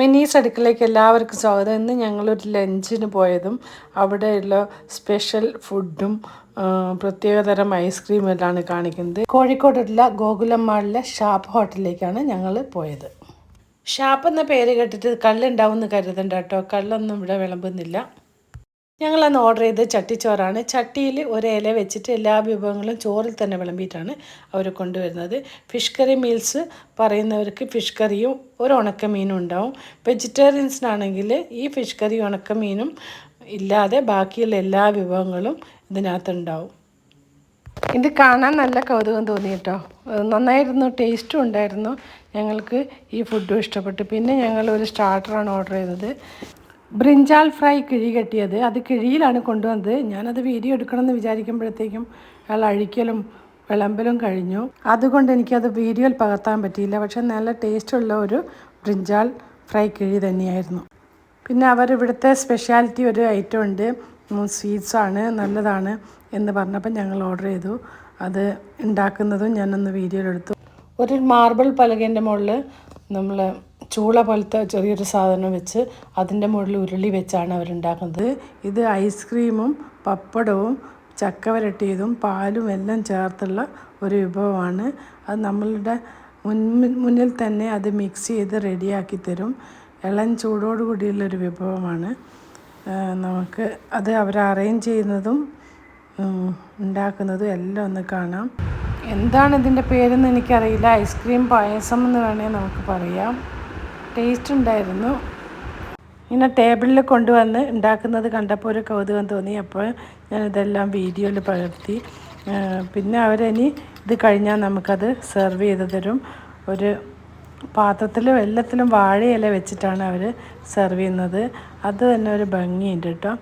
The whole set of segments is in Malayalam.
മിന്നീസ് അടുക്കളയ്ക്ക് എല്ലാവർക്കും സ്വാഗതം. ഇന്ന് ഞങ്ങളൊരു ലഞ്ചിന് പോയതും അവിടെയുള്ള സ്പെഷ്യൽ ഫുഡും പ്രത്യേകതരം ഐസ്ക്രീം എല്ലാമാണ് കാണിക്കുന്നത്. കോഴിക്കോടുള്ള ഗോകുലമ്മാളിലെ ഷാപ്പ് ഹോട്ടലിലേക്കാണ് ഞങ്ങൾ പോയത്. ഷാപ്പ് എന്ന പേര് കേട്ടിട്ട് കല്ലുണ്ടാവും എന്ന് കരുതണ്ട കേട്ടോ. കല്ലൊന്നും ഇവിടെ വിളമ്പുന്നില്ല. ഞങ്ങളന്ന് ഓർഡർ ചെയ്ത് ചട്ടിച്ചോറാണ്. ചട്ടിയിൽ ഒരു ഇല വെച്ചിട്ട് എല്ലാ വിഭവങ്ങളും ചോറിൽ തന്നെ വിളമ്പിയിട്ടാണ് അവർ കൊണ്ടുവരുന്നത്. ഫിഷ് കറി മീൽസ് പറയുന്നവർക്ക് ഫിഷ് കറിയും ഒരു ഉണക്കമീനും ഉണ്ടാവും. വെജിറ്റേറിയൻസിനാണെങ്കിൽ ഈ ഫിഷ് കറി ഉണക്കമീനും ഇല്ലാതെ ബാക്കിയുള്ള എല്ലാ വിഭവങ്ങളും ഇതിനകത്തുണ്ടാവും ഇത് കാണാൻ നല്ല കൗതുകം തോന്നി കേട്ടോ. നന്നായിരുന്നു ടേസ്റ്റും ഉണ്ടായിരുന്നു. ഞങ്ങൾക്ക് ഈ ഫുഡും ഇഷ്ടപ്പെട്ടു. പിന്നെ ഞങ്ങൾ ഒരു സ്റ്റാർട്ടറാണ് ഓർഡർ ചെയ്തത്. ബ്രിഞ്ചാൾ ഫ്രൈ കിഴി കെട്ടിയത്. അത് കിഴിയിലാണ് കൊണ്ടുവന്നത്. ഞാനത് വീഡിയോ എടുക്കണമെന്ന് വിചാരിക്കുമ്പോഴത്തേക്കും അയാൾ അഴിക്കലും വിളമ്പലും കഴിഞ്ഞു. അതുകൊണ്ട് എനിക്കത് വീഡിയോയിൽ പകർത്താൻ പറ്റിയില്ല. പക്ഷെ നല്ല ടേസ്റ്റുള്ള ഒരു ബ്രിഞ്ചാൾ ഫ്രൈ കിഴി തന്നെയായിരുന്നു. പിന്നെ അവരിവിടുത്തെ സ്പെഷ്യാലിറ്റി ഒരു ഐറ്റം ഉണ്ട്. സ്വീറ്റ്സാണ് നല്ലതാണ് എന്ന് പറഞ്ഞപ്പോൾ ഞങ്ങൾ ഓർഡർ ചെയ്തു. അത് ഉണ്ടാക്കുന്നതും ഞാനൊന്ന് വീഡിയോയിലെടുത്തു ഒരു മാർബിൾ പലകേന്റെ മുകളിൽ നമ്മൾ ചൂള പോലത്തെ ചെറിയൊരു സാധനം വെച്ച് അതിന്റെ മുകളിൽ ഉരുളി വെച്ചാണ് അവരുണ്ടാക്കുന്നത്. ഇത് ഐസ്ക്രീമും പപ്പടവും ചക്ക വരട്ടിയതും പാലും എല്ലാം ചേർത്തുള്ള ഒരു വിഭവമാണ്. അത് നമ്മളുടെ മുന്നിൽ തന്നെ അത് മിക്സ് ചെയ്ത് റെഡിയാക്കി തരും. ഇളം ചൂടോട് കൂടിയുള്ളൊരു വിഭവമാണ്. നമുക്ക് അത് അവർ അറേഞ്ച് ചെയ്യുന്നതും ഉണ്ടാക്കുന്നതും എല്ലാം ഒന്ന് കാണാം. എന്താണ് ഇതിന്റെ പേരെന്ന് എനിക്കറിയില്ല. ഐസ്ക്രീം പായസം എന്ന് വേണമെങ്കിൽ നമുക്ക് പറയാം. ടേസ്റ്റ് ഉണ്ടായിരുന്നു. ഇങ്ങനെ ടേബിളിൽ കൊണ്ടുവന്ന് ഉണ്ടാക്കുന്നത് കണ്ടപ്പോൾ ഒരു കൗതുകം തോന്നി. അപ്പോൾ ഞാനിതെല്ലാം വീഡിയോയിൽ പകർത്തി. പിന്നെ അവരിനി ഇത് കഴിഞ്ഞാൽ നമുക്കത് സെർവ് ചെയ്ത് തരും. ഒരു പാത്രത്തിലും എല്ലാത്തിലും വാഴയില വെച്ചിട്ടാണ് അവർ സെർവ് ചെയ്യുന്നത്. അത് തന്നെ ഒരു ഭംഗിയുണ്ട് കേട്ടോ.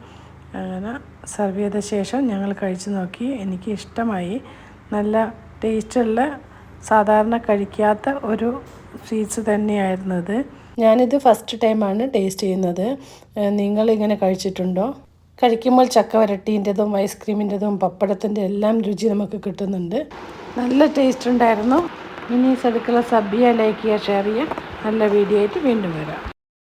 അങ്ങനെ സെർവ് ചെയ്ത ശേഷം ഞങ്ങൾ കഴിച്ചു നോക്കി. എനിക്ക് ഇഷ്ടമായി. നല്ല ടേസ്റ്റുള്ള സാധാരണ കഴിക്കാത്ത ഒരു സ്വീറ്റ്സ് തന്നെയായിരുന്നു അത് ഞാനിത് ഫസ്റ്റ് ടൈമാണ് ടേസ്റ്റ് ചെയ്യുന്നത്. നിങ്ങൾ ഇങ്ങനെ കഴിച്ചിട്ടുണ്ടോ? കഴിക്കുമ്പോൾ ചക്ക വരട്ടീന്റെതും ഐസ്ക്രീമിന്റെതും പപ്പടത്തിന്റെ എല്ലാം രുചി നമുക്ക് കിട്ടുന്നുണ്ട്. നല്ല ടേസ്റ്റ് ഉണ്ടായിരുന്നു. ഇനി സടുക്കള സബ്ബിയ ലൈക്ക് ചെയ്യുക ഷെയർ ചെയ്യുക. നല്ല വീഡിയോ ആയിട്ട് വീണ്ടും വരാം.